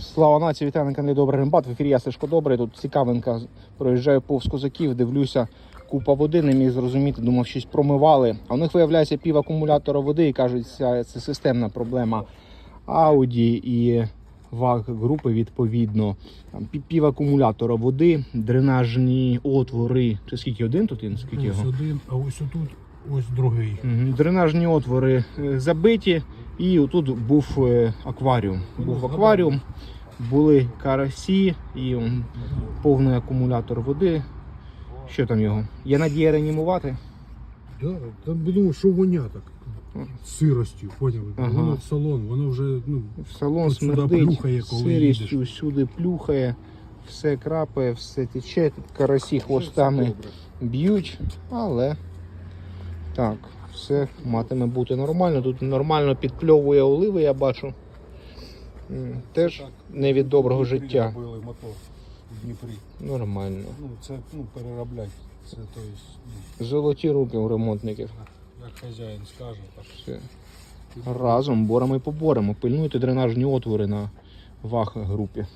Слава нації, вітаю на каналі Добрий Рембат. В ефірі я Сашко Добрий. Тут цікавинка. Проїжджаю повз козаків, дивлюся, купа води, не міг зрозуміти, думав, щось промивали. А у них виявляється пів акумулятора води і кажуть, це, системна проблема Audi і ВАГ групи відповідно. Там пів- акумулятора води, дренажні отвори. Чи скільки один тут? він? Скільки Ось його? один, а ось отут ось другий. Мгм. Дренажні отвори е, забиті, і отут був е, акваріум. Був акваріум, були карасі і повний акумулятор води. Що там його? Є надія реанімувати? Да, там думав, що воня так. Сиростю, поняв? Ага. Воно в салон, воно вже, ну, В салон смердить, плюхає, коли сирістю їдеш. всюди плюхає, все крапає, все тече. Карасі хвостами б'ють, але так, все матиме бути нормально. Тут нормально підпльовує оливи, я бачу. Теж не від доброго життя. Мотор в Дніпрі. Нормально. Ну, це ну, перероблять. Це то есть, ну, Золоті руки у ремонтників. як хазяїн скаже, так. Все. Разом боремо і поборемо. Пильнуйте дренажні отвори на ваг групі.